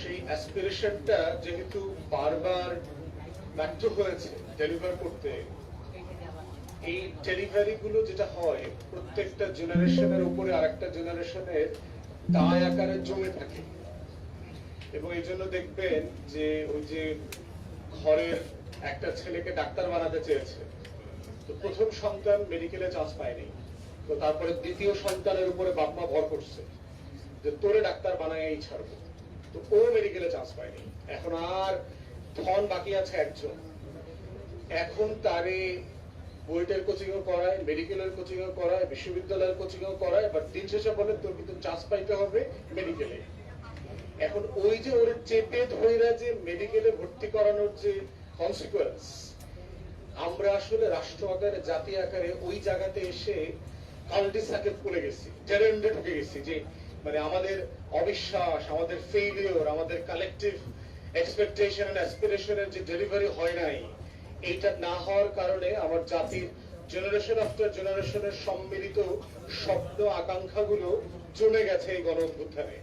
সেই অ্যাসপিরেশনটা যেহেতু বারবার ব্যর্থ হয়েছে ডেলিভার করতে, এই ডেলিভারি গুলো যেটা হয়, প্রত্যেকটা জেনারেশনের উপরে আরেকটা জেনারেশনের দায় আকারে জমে থাকে। এবং এই জন্য দেখবেন যে ওই যে ঘরের একটা ছেলেকে ডাক্তার বানাতে চেয়েছে। তো প্রথম সন্তান মেডিকেলে চান্স পায়নি। তো তারপরে দ্বিতীয় সন্তানের উপরে বাপমা ভর করছে যে তোরে ডাক্তার বানাই ছাড়বো। তো ও মেডিকেলে চান্স পায়নি। এখন আর ধন বাকি আছে একজন। এখন তারে বুয়েটের কোচিং ও করায় মেডিকেলের কোচিং ও করায়, বিশ্ববিদ্যালয়ের কোচিং ও করায় বাট দিন শেষে বলে, তোর কিন্তু চান্স পাইতে হবে মেডিকেলে এখন ওই যে ওর চেপে ধইরা যে মেডিকেলে ভর্তি করানোর যে কনসিকুয়েন্স আমরা আসলে রাষ্ট্র আকারে, জাতি আকারে ওই জায়গাতে এসে কালটি সাকেত করে গেছি টেরেন্ডে ঢুকে গেছি যে মানে আমাদের অবিশ্বাস, আমাদের ফেইলিওর আমাদের কালেকটিভ এক্সপেকটেশন এন্ড অ্যাসপিরেশনের যে ডেলিভারি হয় নাই, এইটা না হওয়ার কারণে আমার জাতির জেনারেশন আফটার জেনারেশনের সম্মিলিত স্বপ্ন আকাঙ্ক্ষাগুলো জমে গেছে এই গণ অভ্যুত্থানে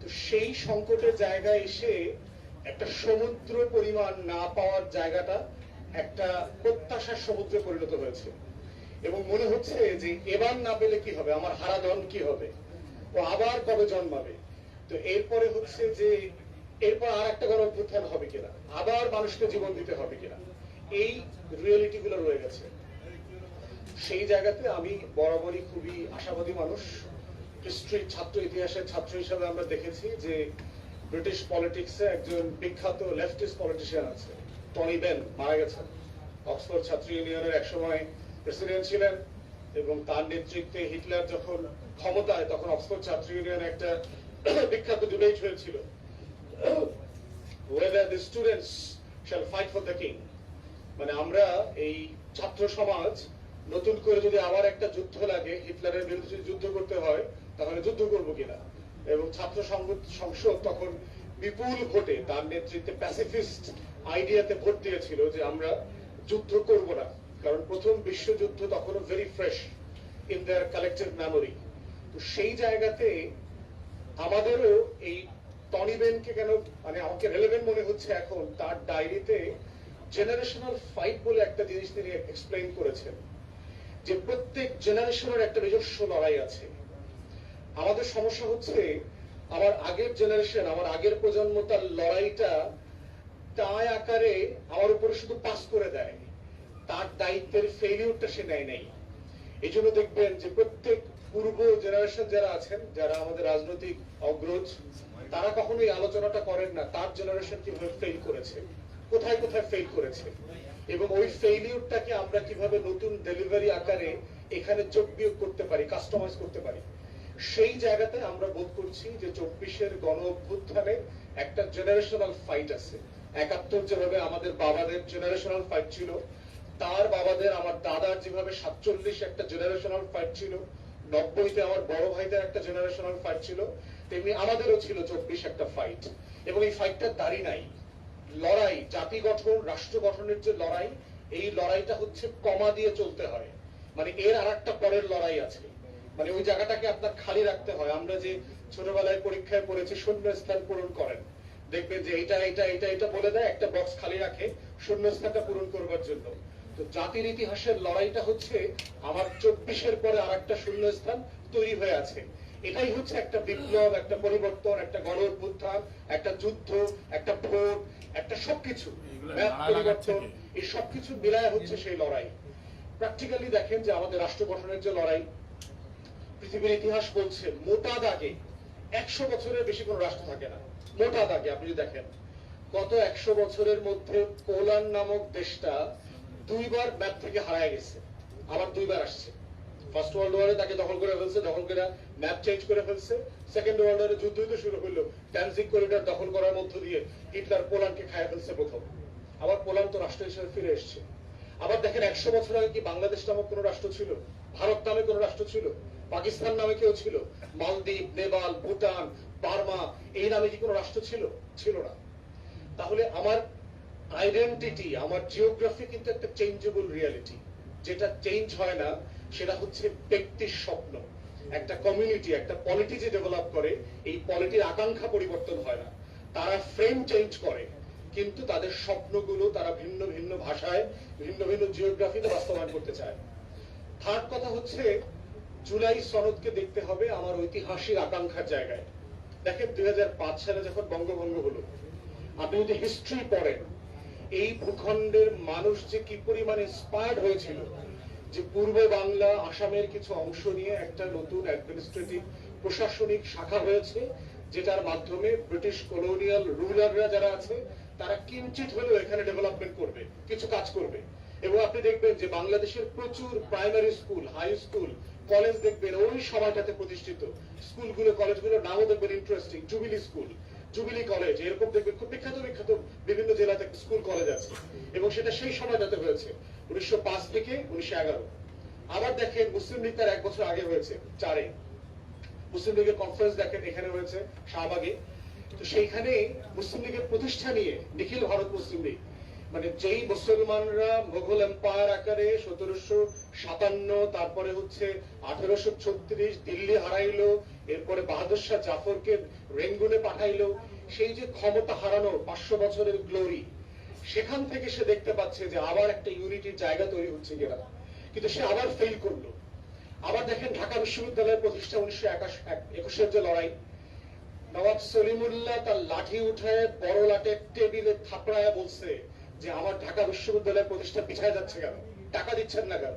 তো সেই সংকটের জায়গায় এসে একটা সমুদ্র পরিমাণ না পাওয়ার জায়গাটা একটা প্রত্যাশার সমুদ্রে পরিণত হয়েছে। এবং মনে হচ্ছে যে এবার না পেলে কি হবে? আমার হারাধন কি হবে? ও আবার কবে জন্মাবে? তো এরপরে হচ্ছে যে এরপর আর একটা গণ অভ্যুত্থান হবে কিনা? আবার মানুষকে জীবন দিতে হবে কিনা? এই রিয়েলিটি গুলো রয়ে গেছে। সেই জায়গাতে আমি বরাবরই খুবই আশাবাদী মানুষ। হিস্ট্রি ছাত্র ইতিহাসের ছাত্র হিসাবে আমরা দেখেছি যে ব্রিটিশ পলিটিক্সে একজন বিখ্যাত লেফটিস্ট পলিটিশিয়ান আছে টনি বেন মারা গেছেন। অক্সফোর্ড ছাত্র ইউনিয়নের একসময় প্রেসিডেন্ট ছিলেন এবং তার নেতৃত্বে হিটলার যখন ক্ষমতায়, তখন অক্সফোর্ড ছাত্র ইউনিয়ন একটা বিখ্যাত ডিবেট হয়েছিল। Whether the students shall fight for the king মানে আমরা এই ছাত্র সমাজ নতুন করে যদি আবার একটা যুদ্ধ লাগে, হিটলারের বিরুদ্ধে যদি যুদ্ধ করতে হয়, তাহলে যুদ্ধ করব কিনা? এবং ছাত্র সংসদ তখন বিপুল ভোটে তার নেতৃত্বে প্যাসিফিস্ট আইডিয়াতে ভোট দিয়েছিল যে আমরা যুদ্ধ করব না। কারণ প্রথম বিশ্বযুদ্ধ তখনও very fresh in their collective memory তো সেই জায়গাতে আমাদেরও এই টনি বেনকে কেন মানে আমাকে রেলেভেন্ট মনে হচ্ছে এখন, তার ডায়েরিতে জেনারেশনাল ফাইট বলে একটা জিনিস তিনি এক্সপ্লেইন করেছেন, যে প্রত্যেক জেনারেশনের একটা নিজস্ব লড়াই আছে। আমাদের সমস্যা হচ্ছে আমার আগের জেনারেশন আমার আগের প্রজন্ম তার লড়াইটা তাই আকারে আমার উপরে শুধু পাস করে দেয়। তার দায়িত্বের ফেলিউরটা সে নেয় নাই। এই জন্য দেখবেন যে প্রত্যেক পূর্ব জেনারেশন যারা আছেন, যারা আমাদের রাজনৈতিক অগ্রজ, তারা কখনোই আলোচনাটা করেন না, তার জেনারেশন কীভাবে ফেল করেছে, কোথায় কোথায় ফেল করেছে। এবং ওই ফেইলিউরটাকে আমরা কীভাবে নতুন ডেলিভারি আকারে এখানে যোগ বিয়োগ করতে পারি কাস্টমাইজ করতে পারি, সেই জায়গাতে আমরা বোধ করছি যে চব্বিশের গণ অভ্যুত্থানে একটা জেনারেশনাল ফাইট আছে। একাত্তর যেভাবে আমাদের বাবাদের জেনারেশনাল ফাইট ছিল তার বাবাদের, আমার দাদার যেভাবে সাতচল্লিশ একটা জেনারেশনাল ফাইট ছিল, নব্বইতে আমার বড় ভাইদের একটা জেনারেশনাল ফাইট ছিল, তেমনি আমাদেরও ছিল চব্বিশ একটা ফাইট এবং এই ফাইটটা দাঁড়ি নাই। লড়াই, জাতি গঠন, রাষ্ট্র গঠনের যে লড়াই, এই লড়াইটা হচ্ছে কমা দিয়ে চলতে হয়। মানে এর আর একটা পরের লড়াই আছে। মানে ওই জায়গাটাকে আপনার খালি রাখতে হয়। আমরা যে ছোটবেলায় পরীক্ষায় পড়েছি শূন্য স্থান পূরণ করেন। দেখবেন যে এটা এটা এটা এটা বলে দেয়, একটা বক্স খালি রাখে শূন্য স্থানটা পূরণ করবার জন্য। তো জাতির ইতিহাসের লড়াইটা হচ্ছে আমার চব্বিশের পরে আর একটা শূন্য স্থান তৈরি হয়ে আছে। এটাই হচ্ছে একটা বিপ্লব একটা পরিবর্তন একটা গণ অভ্যুত্থান একটা যুদ্ধ একটা ভোট একটা সবকিছু পরিবর্তন। এই সবকিছু মিলায় হচ্ছে সেই লড়াই। প্র্যাকটিক্যালি দেখেন যে আমাদের রাষ্ট্র গঠনের যে লড়াই পৃথিবীর ইতিহাস বলছে মোটা দাগে একশো বছরের বেশি কোনো রাষ্ট্র থাকে না। মোটা দাগে আপনি যদি দেখেন গত একশো বছরের মধ্যে পোল্যান্ড নামক দেশটা দুইবার ম্যাপ থেকে হারায় গেছে। আবার দুইবার আসছে। ফার্স্ট ওয়ার্ল্ড ওয়ারে তাকে দখল করে ফেলছে, দখল করে ম্যাপ চেঞ্জ করে ফেলছে। সেকেন্ড ওয়ার্ল্ড ওয়ারে যুদ্ধ তো শুরু হলো ড্যান্সিং করিডর দখল করার মধ্য দিয়ে হিটলার পোল্যান্ডকে খায় ফেলছে প্রথম। আবার পোল্যান্ড তো রাষ্ট্র হিসেবে ফিরে এসছে। আবার দেখেন একশো বছর আগে কি বাংলাদেশ নামক কোন রাষ্ট্র ছিল? ভারত নামে কোন রাষ্ট্র ছিল? পাকিস্তান নামে কেউ ছিল? মালদ্বীপ, নেপাল, ভুটান, বার্মা, এই নামে কি কোনো রাষ্ট্র ছিল? ছিল না। তাহলে আমার আইডেন্টিটি আমার জিওগ্রাফি কিন্তু একটা চেঞ্জেবল রিয়ালিটি যেটা চেঞ্জ হয় না, সেটা হচ্ছে ব্যক্তির স্বপ্ন। একটা কমিউনিটি একটা পলিটি যে ডেভেলপ করে, এই পলিটির আকাঙ্ক্ষা পরিবর্তন হয় না। তারা ফ্রেম চেঞ্জ করে, কিন্তু তাদের স্বপ্নগুলো তারা ভিন্ন ভিন্ন ভাষায়, ভিন্ন ভিন্ন জিওগ্রাফিতে বাস্তবায়ন করতে চায়। থার্ড কথা হচ্ছে, জুলাই সনদকে দেখতে হবে আমার ঐতিহাসিক আকাঙ্ক্ষার জায়গায়। দেখেন দুই হাজার পাঁচ সালে যখন বঙ্গভঙ্গ হলো, আপনি যদি হিস্ট্রি পড়েন এই ভূখণ্ডের মানুষ যে কি পরিমাণে ইন্সপায়ার্ড হয়েছিল, যে পূর্ব বাংলা, আসামের কিছু অংশ নিয়ে একটা নতুন অ্যাডমিনিস্ট্রেটিভ প্রশাসনিক শাখা হয়েছে, যেটার মাধ্যমে ব্রিটিশ কলোনিয়াল রুলাররা যারা আছে, তারা কিঞ্চিত হলেও এখানে ডেভেলপমেন্ট করবে, কিছু কাজ করবে। এবং আপনি দেখবেন যে বাংলাদেশের প্রচুর primary school high school college দেখবেন ওই সময়টাতে প্রতিষ্ঠিত। স্কুলগুলো কলেজগুলোর নামও দেখবেন interesting jubilee school jubilee college এরকম দেখবেন খুব বিখ্যাত বিখ্যাত বিভিন্ন জেলাতে স্কুল, কলেজ আছে। এবং সেটা সেই সময়টাতে হয়েছে, উনিশশো পাঁচ থেকে উনিশশো এগারো। আবার দেখেন মুসলিম লীগ তার এক বছর আগে হয়েছে, চারে। মুসলিম লীগের কনফারেন্স দেখেন, এখানে হয়েছে শাহবাগে। তো সেইখানে মুসলিম লীগের প্রতিষ্ঠা নিয়ে নিখিল ভারত মুসলিম লীগ মানে যেই মুসলমানরা মোগল এম্পায়ার আকারে সতেরোশো সাতান্ন, তারপরে হচ্ছে আঠেরোশো ছত্রিশ দিল্লি হারাইলো, এরপরে বাহাদুর শাহ জাফরকে রেঙ্গুনে পাঠাইলো, সেই যে ক্ষমতা হারানো পাঁচশো বছরের গ্লোরি সেখান থেকে সে দেখতে পাচ্ছে যে আবার একটা ইউনিটির জায়গা তৈরি হচ্ছে কিনা। কিন্তু সে আবার ফেল করল। আবার দেখেন ঢাকা বিশ্ববিদ্যালয়ের প্রতিষ্ঠা উনিশশো একুশের যে লড়াই নবাব সলিমুল্লাহ তার লাঠি উঠায়, বড় লাটের টেবিলে থাপড়ায় বলছে যে আমার ঢাকা বিশ্ববিদ্যালয়ের প্রতিষ্ঠা পিছায় যাচ্ছে কেন? টাকা দিচ্ছেন না কেন?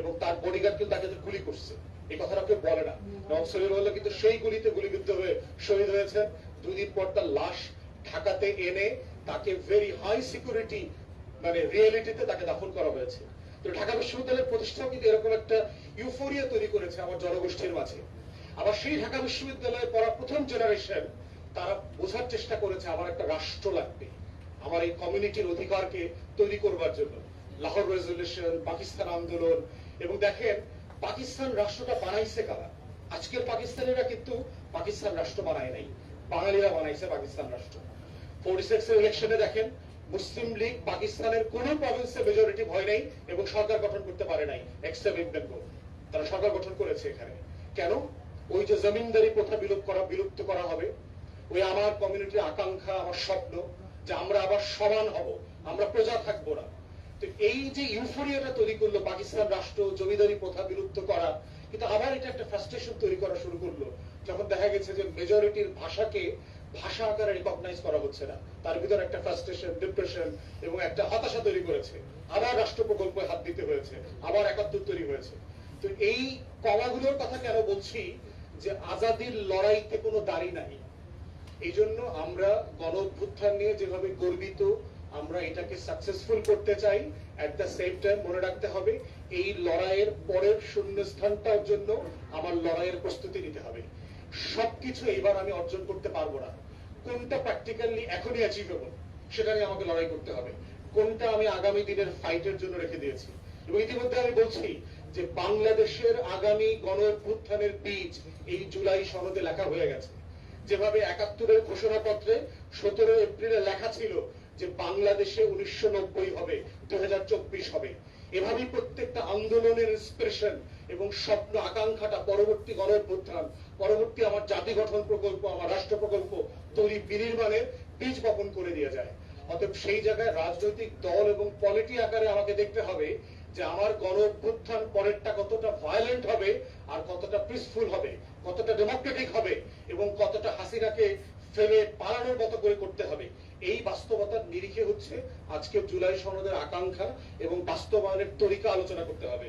এবং তার বডিগার্ড কিন্তু তাকে গুলি করছে, এই কথাটা কেউ বলে না। নবাব সলিমুল্লাহ কিন্তু সেই গুলিতে গুলিবিদ্ধ হয়ে শহীদ হয়েছেন। দুদিন পর তার লাশ ঢাকাতে এনে তাকে ভেরি হাই সিকিউরিটি মানে রিয়েলিটিতে তাকে দাফন করা হয়েছে। তো ঢাকা বিশ্ববিদ্যালয়ের প্রতিষ্ঠাও কিন্তু এরকম একটা ইউফোরিয়া তৈরি করেছে আমার জনগোষ্ঠীর মাঝে। আবার সেই ঢাকা বিশ্ববিদ্যালয়ে পড়া প্রথম জেনারেশন তারা বোঝার চেষ্টা করেছে, আমার একটা রাষ্ট্র লাগবে। আমার এই কমিউনিটির অধিকারকে তৈরি করবার জন্য। লাহোর রেজলিউশন পাকিস্তান আন্দোলন এবং দেখেন, পাকিস্তান রাষ্ট্রটা বানাইছে কারা? আজকের পাকিস্তানিরা কিন্তু পাকিস্তান রাষ্ট্র বানায় নাই। বাঙালিরা বানাইছে পাকিস্তান রাষ্ট্র। ফোর্টি সিক্স ইলেকশনে দেখেন, মুসলিম লীগ পাকিস্তানের কোন প্রভিন্সে মেজরিটি ভয় নেই এবং সরকার গঠন করতে পারে নাই। বেঙ্গল তারা সরকার গঠন করেছে এখানে। কেন? ওই যে জমিনদারি প্রথা বিলুপ্ত করা বিলুপ্ত করা হবে। ওই আমার কমিউনিটির আকাঙ্ক্ষা, আমার স্বপ্ন যে আমরা আবার সমান হব, আমরা প্রজা থাকব না। তো এই যে ইউফোরিয়াটা তৈরি করল পাকিস্তান রাষ্ট্র, জমিদারি প্রথা বিলুপ্ত করা কিন্তু আবার এটা একটা ফ্রাস্ট্রেশন তৈরি করা শুরু করল, যখন দেখা গেছে যে মেজরিটির ভাষাকে ভাষা আকারে রিকগনাইজ করা হচ্ছে না। তার ভিতরে একটা ফ্রাস্ট্রেশন ডিপ্রেশন এবং একটা হতাশা তৈরি করেছে। আবার রাষ্ট্র প্রকল্পে হাত দিতে হয়েছে, আবার একাত্তর তৈরি হয়েছে। তো এই কমাগুলোর কথা কেন বলছি যে আজাদির লড়াইতে কোনো দাড়ি নাই? এই জন্য আমরা গণ অভ্যুত্থান নিয়ে যেভাবে গর্বিত, আমরা এটাকে সাকসেসফুল করতে চাই এট দ্য সেম টাইম মনে রাখতে হবে, এই লড়াইয়ের পরের শূন্যস্থানটার জন্য আমার লড়াইয়ের প্রস্তুতি নিতে হবে। সবকিছু এবার আমি অর্জন করতে পারব না। কোনটা প্র্যাকটিক্যালি এখনই অ্যাচিভেবল সেটা নিয়ে আমাকে লড়াই করতে হবে। কোনটা আমি আগামী দিনের ফাইটের জন্য রেখে দিয়েছি? এবং ইতিমধ্যে আমি বলছি যে বাংলাদেশের আগামী গণ অভ্যুত্থানের বীজ এই জুলাই সনদে লেখা হয়ে গেছে। যেভাবে একাত্তরের ঘোষণাপত্রে সতেরো এপ্রিলে লেখা ছিল যে বাংলাদেশে উনিশশো নব্বই হবে দুই হাজার চব্বিশ হবে। এভাবেই প্রত্যেকটা আন্দোলনের ইন্সপিরেশন এবং স্বপ্ন আকাঙ্ক্ষাটা পরবর্তী গণ অভ্যুত্থান পরবর্তী আমার জাতি গঠন প্রকল্প, আমার রাষ্ট্র প্রকল্প তৈরি বিনির্মাণের বীজ বপন করে দিয়ে যায়। অতএব সেই জায়গায় রাজনৈতিক দল এবং পলিটি আকারে আমাকে দেখতে হবে যে আমার গণ অভ্যুত্থান পরেরটা কতটা ভায়োলেন্ট হবে আর কতটা পিসফুল হবে। কতটা ডেমোক্রেটিক হবে এবং কতটা হাসিনাকে ফেলে পালানোর মতো করে করতে হবে, এই বাস্তবতার নিরিখে হচ্ছে আজকে জুলাই সনদের আকাঙ্ক্ষা এবং বাস্তবায়নের তরিকা আলোচনা করতে হবে।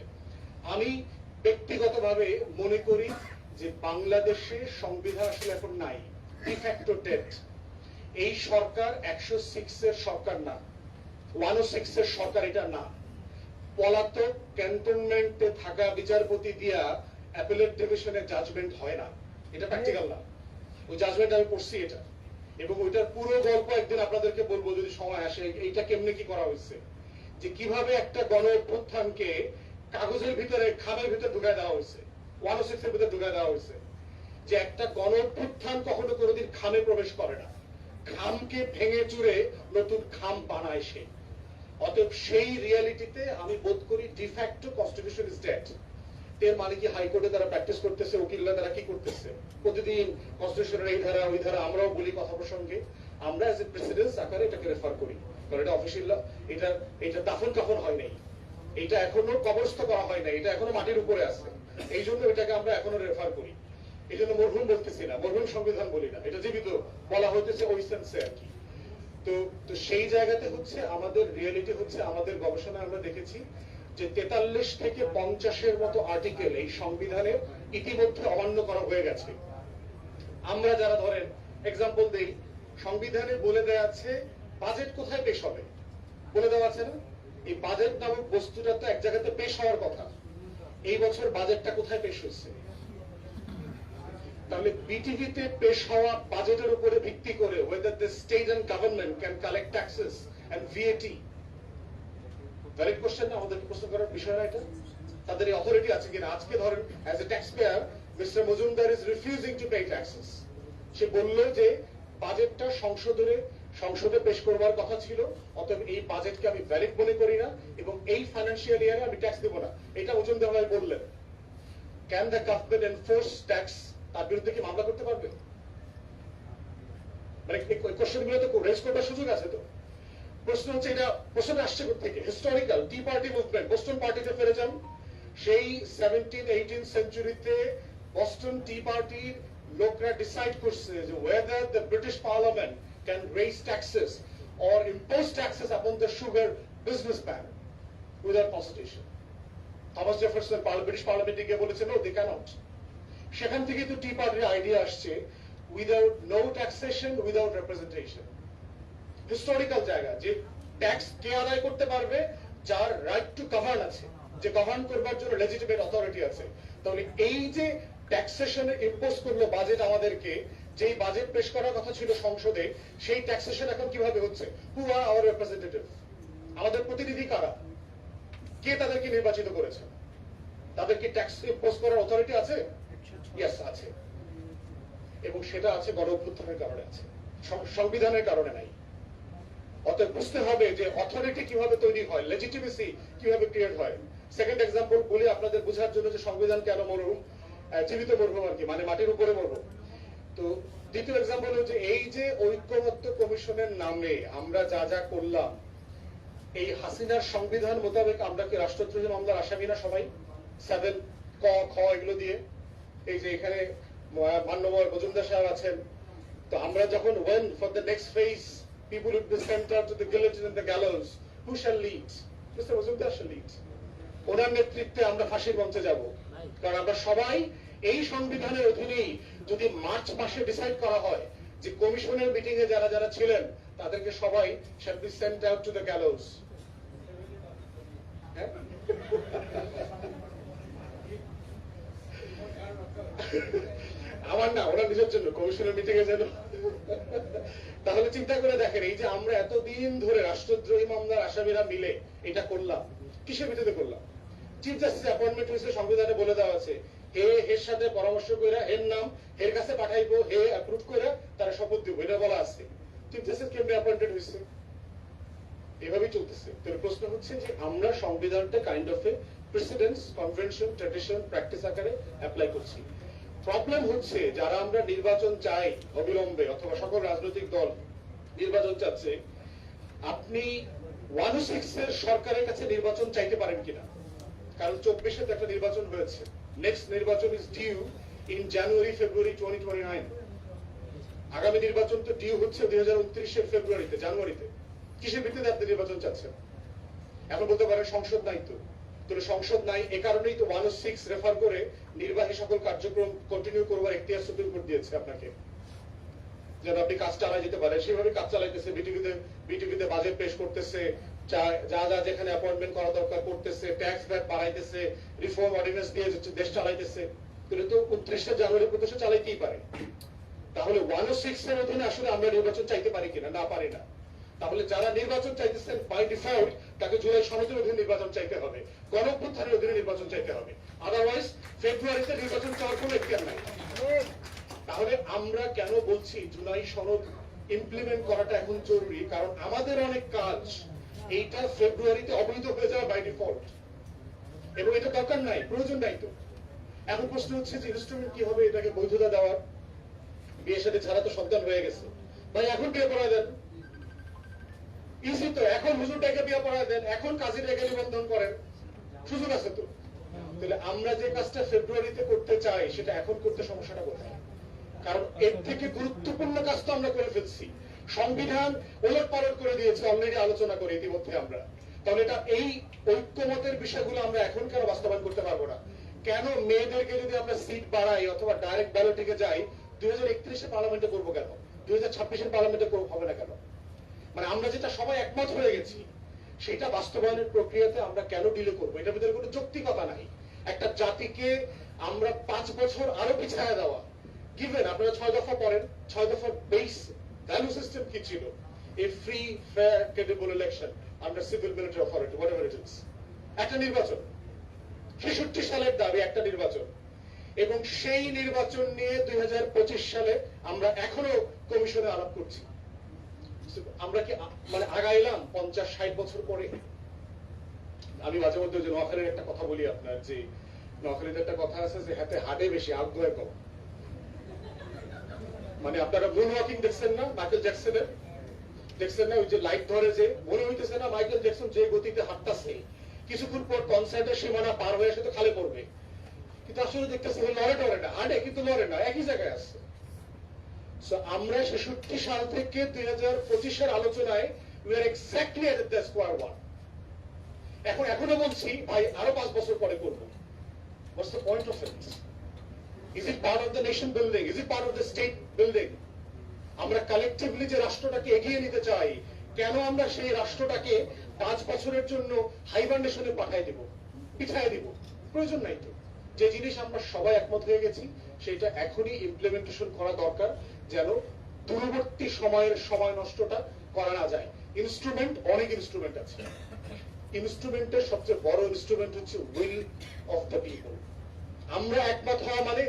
আমি ব্যক্তিগতভাবে মনে করি যে বাংলাদেশে সংবিধান আসলে এখন নাই ডিফ্যাক্টো ডেট এই সরকার একশো সিক্স এর সরকার না ওয়ান ও সিক্স এর সরকার এটা না। পলাতক ক্যান্টনমেন্টে থাকা বিচারপতি দিয়া অ্যাপেলেট ডিভিশনে জাজমেন্ট হয় না। এটা প্র্যাকটিক্যাল না। ওই জাজমেন্ট আমি পড়ছি এটা। এবং ওইটার পুরো গল্প একদিন আপনাদেরকে বলব যদি সময় আসে এইটা কেমনে কি করা হয়েছে? যে কীভাবে একটা গণ অভ্যুত্থানকে কাগজের ভিতরে খামের ভিতরে ঢুকায় দেওয়া হয়েছে। ওয়ান ও সিক্স এর ভিতরে ঢুকায় দেওয়া হয়েছে। যে একটা গণ অভ্যুত্থান কখনো কোনোদিন খামে প্রবেশ করে না। খামকে ভেঙে চুরে নতুন খাম বানায় সে। অতএব সেই রিয়ালিটিতে আমি বোধ করি ডিফ্যাক্টো কনস্টিটিউশন ইজ ডেড এর মানে কি হাইকোর্টে তারা প্র্যাকটিস করতেছে, উকিলরা তারা কি করতেছে? প্রতিদিন কনস্টিটিউশনের এই ধারা, ওই ধারা, আমরাও বলি কথা প্রসঙ্গে। আমরা এজ এ প্রেসিডেন্স আকারে এটাকে রেফার করি। কারণ এটা অফিসিয়াল এটা এটা দাফন কাফন হয় নাই। এটা এখনও কবরস্থ করা হয় নাই, এটা এখনও মাটির উপরে আছে। এই জন্য এটাকে আমরা এখনও রেফার করি। এই জন্য মরহুম বলতেছি না, মরহুম সংবিধান বলি না। এটা জীবিত, বলা হইতেছে ওই সেন্সে আর কি। তো তো সেই জায়গাতে হচ্ছে আমাদের রিয়েলিটি হচ্ছে আমাদের গবেষণায় আমরা দেখেছি যে তেতাল্লিশ থেকে পঞ্চাশের মতো আর্টিকেল এই সংবিধানে ইতিমধ্যে অমান্য করা হয়ে গেছে। আমরা যারা ধরেন এক্সাম্পল দেই, সংবিধানে বলে দেওয়া আছে বাজেট কোথায় পেশ হবে? বলে দেওয়া আছে না? এই বাজেট নামক বস্তুটা তো এক জায়গাতে পেশ হওয়ার কথা। এই বছর বাজেটটা কোথায় পেশ হয়েছে তাহলে বিটিভিতে পেশ হওয়া বাজেটের উপরে ভিত্তি করে whether the state and government can collect taxes and VAT valid question না, আমাদেরকে প্রশ্ন করার বিষয় না এটা। তাদের এই অথরিটি আছে কিনা? আজকে ধরেন as a tax payer mister Majumdar is refusing to pay taxes সে বলল যে বাজেটটা সংসদে সংসদে পেশ করবার কথা ছিল, অতএব এই বাজেটকে আমি ভ্যালিড মনে করি না, এবং এই ফাইন্যান্সিয়াল ইয়ারে আমি ট্যাক্স দেবো না। এটা মজুমদার ভাই বললেন। Can the government enforce tax তার বিরুদ্ধে কি মামলা করতে পারবে? মানে কোশ্চেনগুলো তো রেজ করবার সুযোগ আছে তো? প্রশ্ন হচ্ছে এটা, প্রশ্নটা আসছে থেকে historical tea party movement Boston পার্টিতে ফিরে যান। সেই সেভেন্টিন এইটিন সেঞ্চুরিতে বস্টন টি পার্টির লোকরা ডিসাইড করছে যে whether the British parliament can raise taxes or impose taxes upon the sugar businessman without constitution Thomas Jefferson British পার্লামেন্টে গিয়ে বলেছেন নো দে ক্যানট সেখান থেকে তো টি পার্টির আইডিয়া আসছে without no taxation without representation historical জায়গা, যে ট্যাক্স কে আদায় করতে পারবে, যার রাইট টু গভর্ন আছে, যে গভর্ন করবার জন্য লেজিটিমেট অথরিটি আছে। তাহলে এই যে ট্যাক্সেশনে ইম্পোজ করল বাজেট আমাদেরকে, যেই বাজেট পেশ করার কথা ছিল সংসদে, সেই ট্যাক্সেশন এখন কীভাবে হচ্ছে? হু আর আওয়ার রিপ্রেজেন্টেটিভ আমাদের প্রতিনিধি কারা? কে তাদেরকে নির্বাচিত করেছে? তাদের কি ট্যাক্স ইম্পোজ করার অথরিটি আছে? ইয়েস আছে। এবং সেটা আছে গণ অভ্যুত্থানের কারণে আছে। সংবিধানের কারণে নাই। অতএব বুঝতে হবে যে অথরিটি কীভাবে তৈরি হয় লেজিটিমেসি কীভাবে ক্রিয়েট হয়। সেকেন্ড এক্সাম্পল বলি আপনাদের বোঝার জন্য যে সংবিধান কেন মরহুম জীবিত মরহুম আর কি মানে মাটির উপরে মরহুম। তো দ্বিতীয় এক্সাম্পল হচ্ছে এই যে ঐক্যমত্য কমিশনের নামে আমরা যা যা করলাম, এই হাসিনার সংবিধান মোতাবেক আমরা কি রাষ্ট্রদ্রোহী মামলার আসামি না সবাই? সেভেন ক, খ এগুলো দিয়ে। এই যে এখানে মান্যবর মজুমদার সাহেব আছেন। তো আমরা যখন when for the next phase people with the center to the guillotine and the gallows who shall lead mister Majumdar shall lead ওনার নেতৃত্বে আমরা ফাঁসির মঞ্চে যাব। কারণ আমরা সবাই এই সংবিধানের অধীনেই যদি মার্চ মাসে ডিসাইড করা হয় যে কমিশনের মিটিং এ যারা যারা ছিলেন, তাদেরকে সবাই shall be sent out to the gallows আমার না ওরা নিজের জন্য কমিশনের মিটিং এ যেন তাহলে চিন্তা করে দেখেন, এই যে আমরা এতদিন ধরে রাষ্ট্রদ্রোহী মামলার আসামিরা মিলে এটা করলাম, কিসের ভিত্তিতে করলাম? চিফ জাস্টিস অ্যাপয়েন্টমেন্ট হয়েছে, সংবিধানে বলে দেওয়া আছে, হে এর সাথে পরামর্শ করে এর নাম এর কাছে পাঠাইবো, হে অ্যাপ্রুভ করে তারা শপথ দিব, এটা বলা আছে। চিফ জাস্টিস কেমনি অ্যাপয়েন্টেড হয়েছে? এভাবেই চলতেছে। তো প্রশ্ন হচ্ছে যে আমরা সংবিধানটা kind of a precedence convention tradition practice আকারে অ্যাপ্লাই করছি। প্রবলেম হচ্ছে যারা আমরা নির্বাচন চাই, অবিলম্বে, অথবা সকল রাজনৈতিক দল নির্বাচন চাচ্ছে, আপনি ওয়ান সিক্স এর সরকারের কাছে নির্বাচন চাইতে পারেন কিনা? কারণ চব্বিশে তো একটা নির্বাচন হয়েছে। নেক্সট নির্বাচন is due in January February twenty twenty nine আগামী নির্বাচন তো ডিউ হচ্ছে দুই হাজার উনত্রিশের ফেব্রুয়ারিতে জানুয়ারিতে কিসের ভিত্তিতে আপনি নির্বাচন চাচ্ছেন? এখন বলতে পারেন সংসদ নাই তো তাহলে সংসদ নাই, এ কারণেই তো ওয়ান সিক্স রেফার করে নির্বাহী সকল কার্যক্রম কন্টিনিউ করবার এখতিয়ার সুপ্রিম কোর্ট দিয়েছে আপনাকে। যেন আপনি কাজ চালাই যেতে পারেন। সেভাবে কাজ চালাইতেছে বিটিভিতে বিটিভিতে বাজেট পেশ করতেছে, যা- যা যেখানে অ্যাপয়েন্টমেন্ট করা দরকার করতেছে ট্যাক্স ব্যাক বাড়াইতেছে রিফর্ম অর্ডিন্যান্স দিয়ে দেশ চালাইতেছে, তাহলে তো উনত্রিশে জানুয়ারি পর্যন্ত সে চালাইতেই পারে। তাহলে ওয়ান ও সিক্স এর অধীনে আসলে আমরা নির্বাচন চাইতে পারি কিনা? না পারি না। তাহলে যারা নির্বাচন চাইতেছেন বাই ডিফল্ট তাকে জুলাই সনদের অধীনে নির্বাচন চাইতে হবে। গণঅভ্যুত্থানের অধীনে নির্বাচন চাইতে হবে। আদারওয়াইজ ফেব্রুয়ারিতে নির্বাচন চাওয়ার কোনো এখতিয়ার নাই। তাহলে আমরা কেন বলছি জুলাই সনদ ইমপ্লিমেন্ট করাটা এখন জরুরি? কারণ আমাদের অনেক কাজ, এইটা ফেব্রুয়ারিতে অবৈধ হয়ে যাওয়া বাই ডিফল্ট এবং এটা দরকার নাই, প্রয়োজন নাই তো। এখন প্রশ্ন হচ্ছে যে ইনস্ট্রুমেন্ট কি হবে? এটাকে বৈধতা দেওয়ার। বিয়ের সাথে ছাড়া তো সন্তান হয়ে গেছে। ভাই, এখন বিয়ে করা দেন? এখন হুজুরটাকে বিয়ে করা দেন? এখন কাজীর রেখে নিবন্ধন করেন। সুযোগ আছে তো? তাহলে আমরা যে কাজটা ফেব্রুয়ারিতে করতে চাই, সেটা এখন করতে সমস্যাটা কোথায়? কারণ এর থেকে গুরুত্বপূর্ণ কাজ তো আমরা করে ফেলছি। সংবিধান ওলট পালট করে দিয়েছে অলরেডি আলোচনা করে ইতিমধ্যে আমরা। তাহলে এটা এই ঐক্যমতের বিষয়গুলো আমরা এখন কেন বাস্তবায়ন করতে পারব না? কেন মেয়েদেরকে যদি আমরা সিট বাড়াই অথবা ডাইরেক্ট ব্যালটে যাই, দুই হাজার একত্রিশে পার্লামেন্টে করব কেন? দুই হাজার ছাব্বিশের পার্লামেন্টে হবে না কেন? মানে আমরা যেটা সবাই একমত হয়ে গেছি, সেটা বাস্তবায়নের প্রক্রিয়াতে আমরা কেন ডিলে করব? এটার ভিতরে কোনো যৌক্তিকতা নাই। একটা জাতিকে আমরা পাঁচ বছর আরও পিছায় দেওয়া। গিভেন আপনারা ছয় দফা পড়েন, ছয় দফার বেস ভ্যালু সিস্টেম কি ছিল? A free fair credible election under civil military authority whatever it is একটা নির্বাচন। ছেষট্টি সালের দাবি, একটা নির্বাচন। এবং সেই নির্বাচন নিয়ে দুই হাজার পঁচিশ সালে আমরা এখনও কমিশনে আলাপ করছি। আমরা কি মানে আগাইলাম পঞ্চাশ, ষাট বছর পরে? আমি মাঝে মধ্যে যে নোয়াখালীর একটা কথা বলি আপনার, যে নোয়াখালীতে একটা কথা আছে যে হাতে হাটে বেশি আগ্রহে কম। মানে আপনারা মুন ওয়াকিং দেখছেন না মাইকেল জ্যাকসনের? দেখছেন না ওই যে লাইট ধরে যে? মনে হইতেছে না মাইকেল জ্যাকসন যে গতিতে হাঁটতাছে। কিছুক্ষণ পর কনসার্টের সীমানা পার হয়ে সে তো খালে পড়বে। কিন্তু আসলে দেখতেছে লড়ে টরে না, হাঁটে, কিন্তু লড়ে না, একই জায়গায় আছে। আমরা ছেষট্টি সাল থেকে দুই হাজার পঁচিশের আলোচনায় we are exactly at the square one এখন এখনও বলছি, ভাই, আরও পাঁচ বছর পরে করব What's the point of it? Is it part of the nation building? Is it part of the state building? আমরা কালেকটিভলি যে রাষ্ট্রটাকে এগিয়ে নিতে চাই, কেন আমরা সেই রাষ্ট্রটাকে পাঁচ বছরের জন্য হাইবারনেশনে পাঠাই দিব পিঠাই দিব প্রয়োজন নাই তো যে জিনিস আমরা সবাই একমত হয়ে গেছি, সেটা এখনই ইমপ্লিমেন্টেশন করা দরকার যেন দূরবর্তী সময়ের সময় নষ্টটা করা না যায়। ইনস্ট্রুমেন্ট অনেক ইনস্ট্রুমেন্ট আছে। ইনস্ট্রুমেন্টের সবচেয়ে বড় ইনস্ট্রুমেন্ট হচ্ছে উইল অফ দ্য পিপল আমরা একমত হওয়া মানে